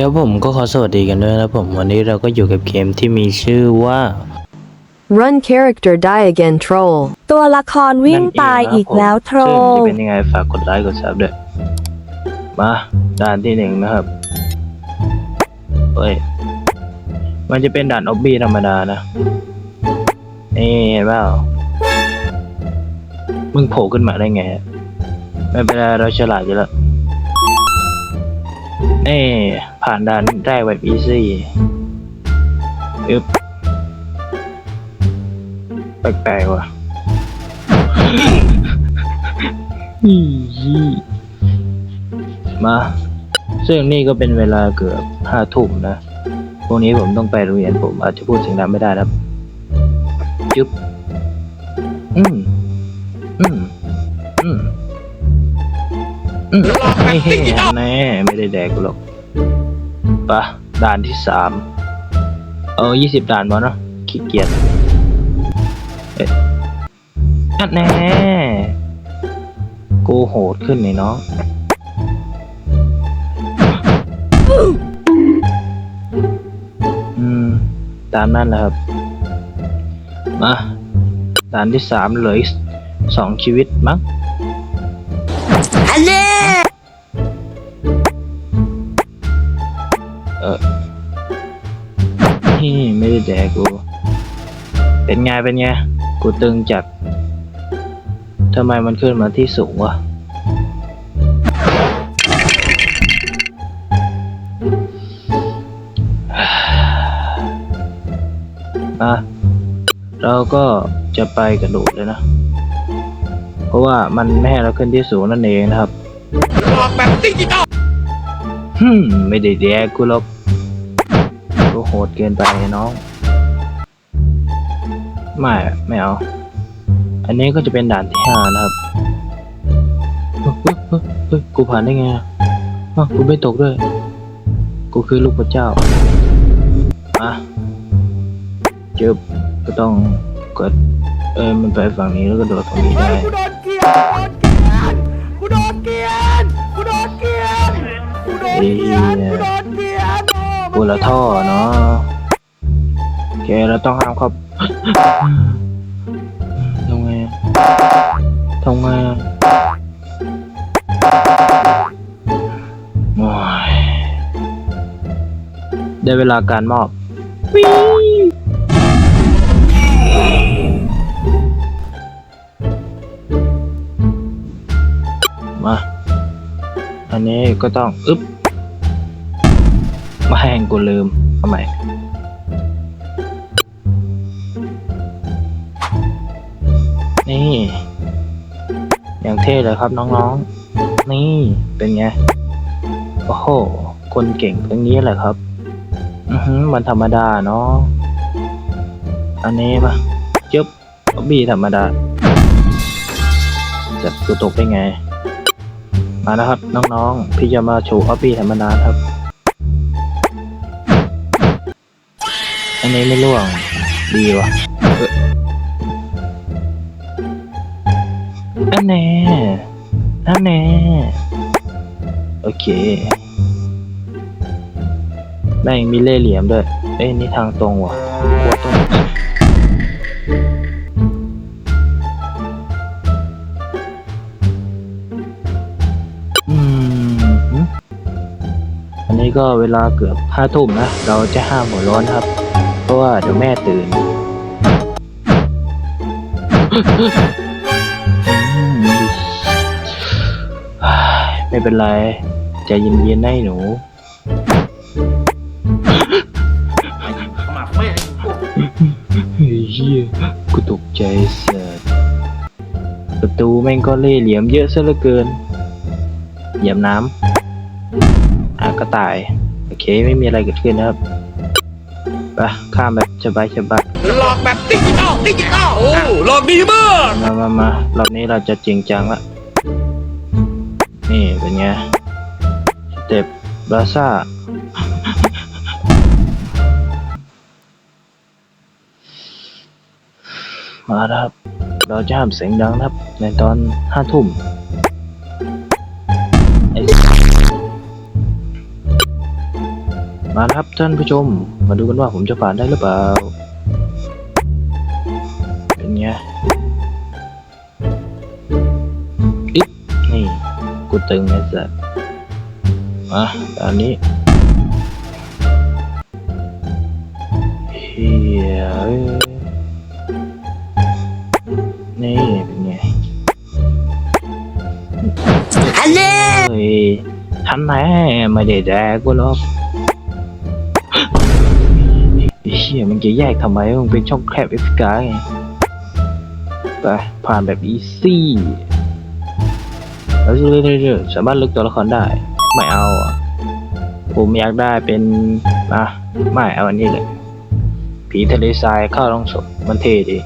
ครับผมก็ขอสวัสดีกันด้วยนะผมวันนี้เราก็อยู่กับเกมที่มีชื่อว่า Run character die again troll ตัวละครวิ่งตายอีกแล้วโทรซึ่งจะเป็นยังไงฝากกดไลค์กดซับด้วย มาด่านที่หนึ่งนะครับเฮ้ย มันจะเป็นด่านออบบี้ธรรมดานะ นี่เห็นเปล่ามึงโผล่ขึ้นมาได้ไงฮะไม่เป็นไรเราฉลาดอยู่แล้ว นี่ผ่านด่านได้แบบอีซี่อึบแปลกๆว่ะอีมา ซึ่งนี่ก็เป็นเวลาเกือบห้าทุ่มนะพรุ่งนี้ผมต้องไปโรงเรียนผมอาจจะพูดเสียงดังไม่ได้นะครับจุ๊บอืมอืมอืม ไม่เห็นแน่ไม่ได้แดกกูหรอกปะด่านที่สามเอายี่สิบด่านมาเนาะขี้เกียจเอ๊ะอันแน่กูโหดขึ้นนี่น้องอืม ตามนั่นแหละครับ มาด่านที่สามเหลืออีกสองชีวิตมั้ง แดกกู เป็นไง เป็นไง กูตึงจัดทำไมมันขึ้นมาที่สูงวะ อะ เราก็จะไปกระโดดเลยนะ เพราะว่ามันไม่ให้เราขึ้นที่สูงนั่นเองนะครับฮึมไม่ได้แดกกูหรอกกูโหดเกินไปน้อง ไม่อะไม่เอา อันนี้ก็จะเป็นด่านที่ห้านะครับเฮ้ยเฮ้ยเฮ้ยเฮ้ยกูผ่านได้ไงอะอ้าวกูไม่ตกด้วย กูคือลูกพระเจ้ามาเจ็บก็ต้องกดเออมันไปฝั่งนี้แล้วก็โดดฝั่งนี้ได้กูโดนเกลียนกูโดนเกลียนกูโดนเกลียนกูโดนเกลียนกูโดนเกลียนกูละท่อเนาะโอเคเราต้องห้ามเขา ทำไงทำไงอะโอ้ยได้เวลาการมอบมา อันนี้ก็ต้อง อึ๊บ มาแห้งกูลืมทำไม นี่ อย่างเท่เลยครับน้องๆ นี่เป็นไง โอ้โห คนเก่งทั้งนี้แหละครับ อือหือมันธรรมดาเนาะ อันนี้มาจึ๊บบีธรรมดา จะกูตกได้ไง มานะครับ น้องๆ พี่จะมาโชว์ออบบี้ธรรมดาครับ อันนี้ไม่ล่วง ดีว่ะ อันแน่อันแน่โอเคแม่งมีเล่เหลี่ยมด้วย เอ้ยนี่ทางตรงว่ะกลัวตรงอันนี้ก็เวลาเกือบห้าทุ่มนะ เราจะห้ามหัวร้อนครับ เพราะว่าเดี๋ยวแม่ตื่น ไม่เป็นไรใจเย็นๆนะไอ้หนูเฮ้ยเหี้ยกูตกใจเสียประตูแม่งก็เล่ห์เหลี่ยมเยอะซะเหลือเกิน เหยียบน้ำอะก็ตาย โอเคไม่มีอะไรเกิดขึ้นนะครับไปข้ามแบบสบายสบายหลอกแบบดิจิตอลดิจิตอลโอ้หลอกดีมาก มามามา รอบนี้เราจะจริงจังละ นี่เป็นไงสเต็ปบราซ่ามาแล้วครับ เราจะห้ามเสียงดังครับ ในตอนห้าทุ่มมาครับท่านผู้ชม มาดูกันว่าผมจะผ่านได้หรือเปล่า ตึงไอ้สัสมาตอนนี้เฮียเอ้ยนี่เป็นไงอันเล่เฮ้ยทันแน่ไม่ได้แดกกูหรอกไอ้เชี่ยมันจะแยกทำไมมันเป็นช่องแคบเอฟกาไงไปผ่านแบบอีซี่ แล้วเรื่อยๆสามารถลึกตัวละครได้ ไม่เอาอะผมอยากได้เป็นอะไม่เอาอันนี้เลย ผีทะเลทรายเข้าลงศพมันเท่ดี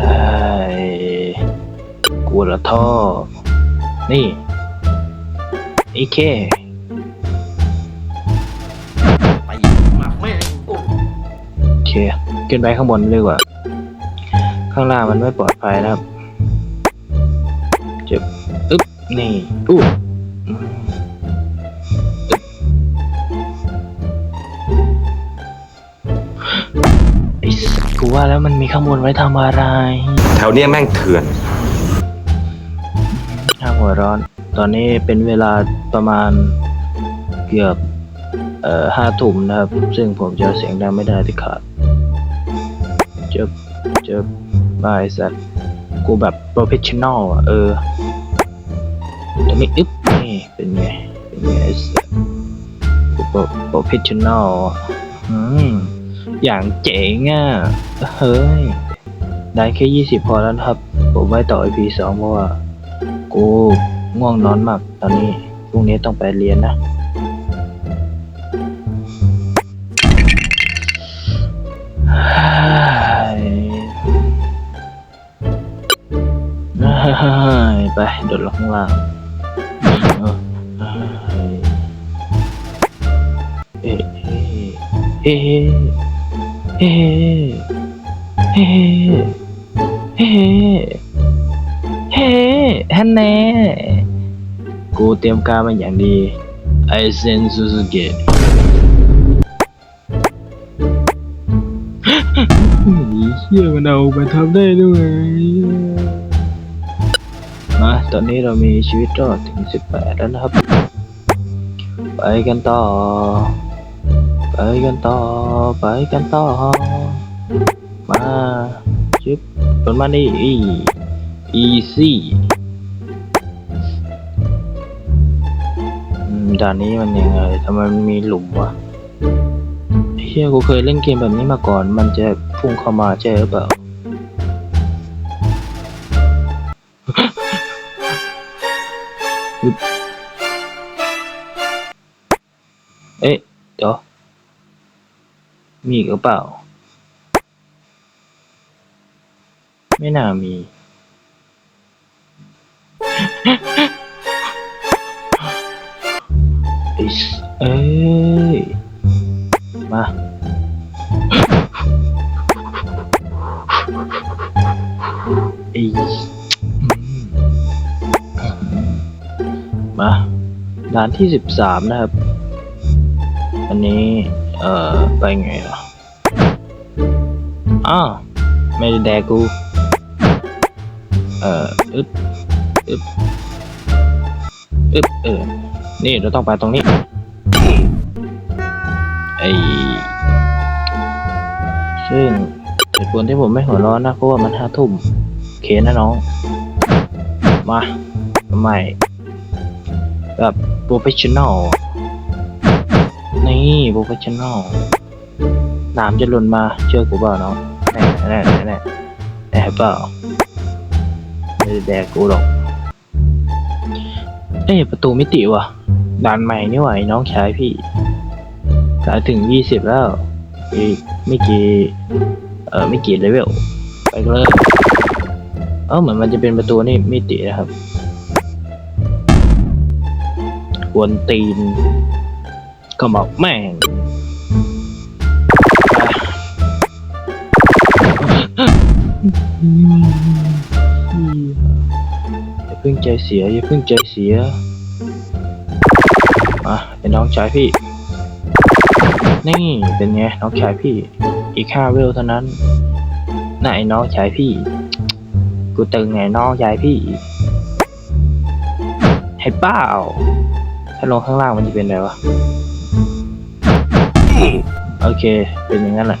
เฮ้ยกูละท่อ นี่ไอ้เคไปหมักแม่งโอ้โอเค ขึ้นไปข้างบนเลยดีกว่า ข้างล่างมันไม่ปลอดภัยนะครับเจ็บอึ๊บนี่อู้อืมอึ๊บไอ้สัสกูว่าแล้วมันมีข้างบนไว้ทำอะไร แถวเนี้ยแม่งเถื่อนช่างหัวร้อน ตอนนี้เป็นเวลาประมาณเกือบเอ่อห้าทุ่มนะครับ ซึ่งผมจะเสียงดังไม่ได้ที่ขาดเจอเจอ บายสัตว์กูแบบโปรเฟชชั่นอลอะเออตรงนี้อึ๊บนี่เป็นไง เป็นไงไอ้สัตว์กูโปรโปรเฟชชั่นอลอืมอย่างเจ๋งอะ เฮ้ย ได้แค่ยี่สิบพอแล้วครับ ผมไว้ต่อ EP สองเพราะว่า กูง่วงนอนมากตอนนี้พรุ่งนี้ต้องไปเรียนนะ ไปโดดลงข้างล่างเฮ้เฮ้เฮ้เฮ้เฮ้เฮ้ฮันแน่กูเตรียมการมาอย่างดีไอเซนซูซูเกะเฮียมันเอาไปทำได้ด้วย มาตอนนี้เรามีชีวิตรอดถึงสิบแปดแล้วนะครับ ไปกันต่อ ไปกันต่อ ไปกันต่อ มาชิบผลมานี่อีอีซี่ด่านนี้มันยังไงทำไมมันมีหลุมวะเฮียกูเคยเล่นเกมแบบนี้มาก่อน มันจะพุ่งเข้ามาใช่หรือเปล่า เอ๊ะเดี๋ยวมีอีกหรือเปล่า ไม่น่ามีไอ้สเอ้ย มา ไอ้ ด่านที่สิบสามนะครับ อันนี้ เอ่อ ไปไงล่ะอ้าวไม่ได้แดกกู เอ่อ อึ๊บ อึ๊บ อึ๊บ เออ นี่เราต้องไปตรงนี้ ไอซึ่งเหตุผลที่ผมไม่หัวร้อนนะเพราะว่ามันห้าทุ่มเคนะน้อง มาใหม่แบบ โปรเฟชชั่นอลนี่โปรเฟชชั่นอลน้ำจะหล่นมาเชื่อกูเปล่าน้องแน่แน่แน่แน่แน่เปล่าไม่ได้แดกกูหรอกเอ้ประตูมิติว่ะด่านใหม่นี่ไหวน้องชายพี่กลายถึงยี่สิบแล้วอีกไม่กี่เออไม่กี่เลเวลไปเลยเออเหมือนมันจะเป็นประตูนี่มิตินะครับ กวนตีนก็บอกแม่งไปเพิ่งใจเสียอย่าเพิ่งใจเสียมาเป็นน้องชายพี่ นี่เป็นไงน้องชายพี่ อีกห้าเวลเท่านั้นนาไอ้น้องชายพี่ กูตึงไงน้องชายพี่ ให้เป้า ถ้าลงข้างล่างมันจะเป็นอะไรวะ โอเค เป็นอย่างนั้นแหละ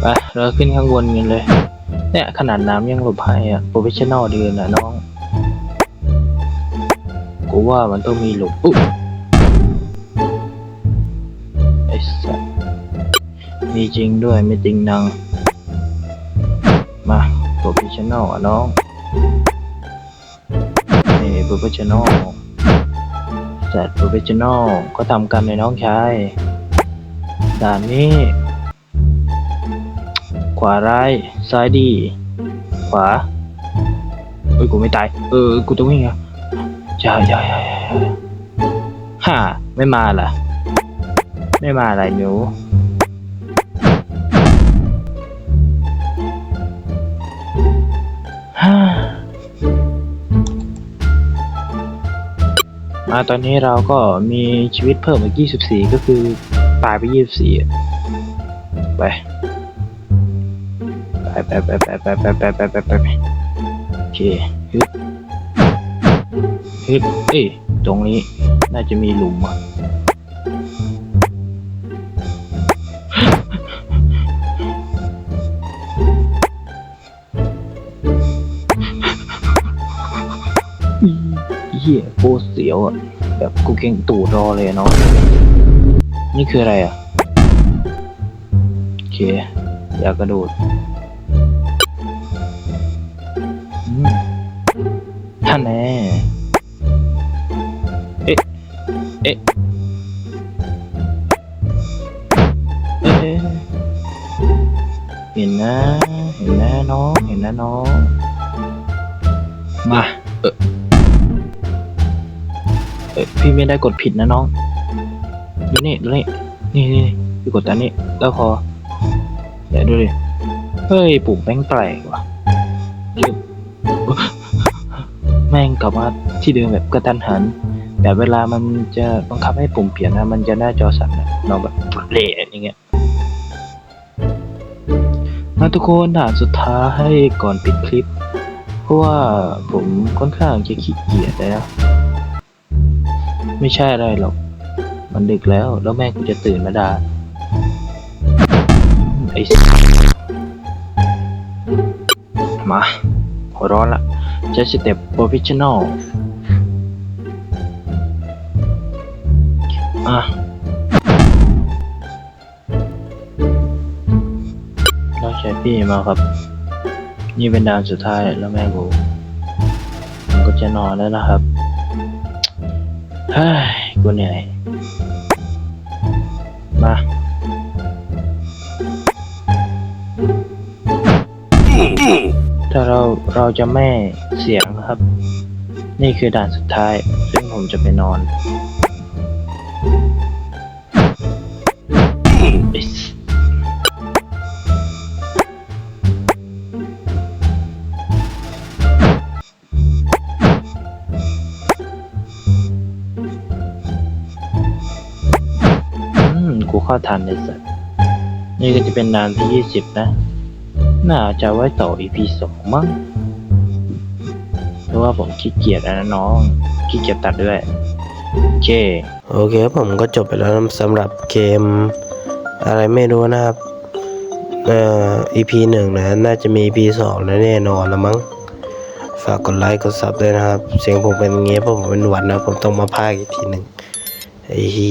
ไป เราขึ้นข้างบนกันเลย เนี่ย ขนาดน้ำยังหลบหายอะ โปรเฟชชั่นอลเดือนอะน้อง กูว่ามันต้องมีหลบอุ๊ไอ้สัสมีจริงด้วยไม่จริงนัง มาโปรเฟชชั่นอลอะน้อง โปรเฟชชั่นอลจัดโปรเฟชชั่นอลก็ทำกันในน้องชายด่านนี้ ขวาร้ายซ้ายดี ขวาเอ้ยกูไม่ตาย เออ กูต้องวิ่งอะย่าอย่าอย่าอย่าอย่าฮ่าไม่มาล่ะ ไม่มาอะไรหนู ตอนนี้เราก็มีชีวิตเพิ่มอีก 24 ก็คือตายไป 24 ไป ไปไปไปไปไปไปไปไปไปไปไปโอเคฮึบฮึบเอ้ยตรงนี้น่าจะมีหลุมอะ หี้ยโคตรเสียวอะ แบบกูเก่งตูดรอเลยเนาะนี่คืออะไรอะ โอเค อยากกระโดดท่านแน่เอ๊ะ เอ๊ะเอ๊ะเห็นนะ เห็นนะน้อง เห็นนะน้อง มา ออเอยพี่ไม่ได้กดผิดนะน้องดูนี่ดูนี่นี่นี่พี่กดอันนี้แล้วพอเดี๋ยวดูดิเฮ้ยปุ่มแม่งแปลกว่ะแม่งกลับมาที่เดิมแบบกระทันหัน แต่เวลามันจะบังคับให้ปุ่มเปลี่ยนนะ มันจะหน้าจอสั่นนะเราแบบเละอย่างเงี้ยมาทุกคนด่านสุดท้ายก่อนปิดคลิป เพราะว่าผมค่อนข้างจะขี้เกียจเลยนะ ไม่ใช่อะไรหรอก มันดึกแล้ว แล้วแม่กูจะตื่นมาด่าไอ้มาหัวร้อนละใช้สเต็ปโปรฟชชั่นอลอะเราใช้พี่มาครับ นี่เป็นดานสุดท้ายแล้วแม่กูก็จะนอนแล้วนะครับ เฮ้ยกูเหนื่อยมาถ้าเราเราจะไม่เสียงนะครับ นี่คือด่านสุดท้าย ซึ่งผมจะไปนอนอิ๊สอื ทันเลยสัตว์นี่ก็จะเป็นด่านที่ยี่สิบนะ น่าจะไว้ต่อ EP สองมั้งเพราะว่าผมขี้เกียจนะน้อง ขี้เกียจตัดด้วย โอเค โอเคครับผมก็จบไปแล้วสำหรับเกม อะไรไม่รู้นะครับ เอ่อ EP หนึ่งนะ น่าจะมี EP สองนะแน่นอนล้วมั้ง ฝากกดไลค์กดซับด้วยนะครับ เสียงผมเป็นอย่างเงี้ยเพราะผมเป็นหวัดนะ ผมต้องมาพากอีกทีหนึ่งไอ้ฮี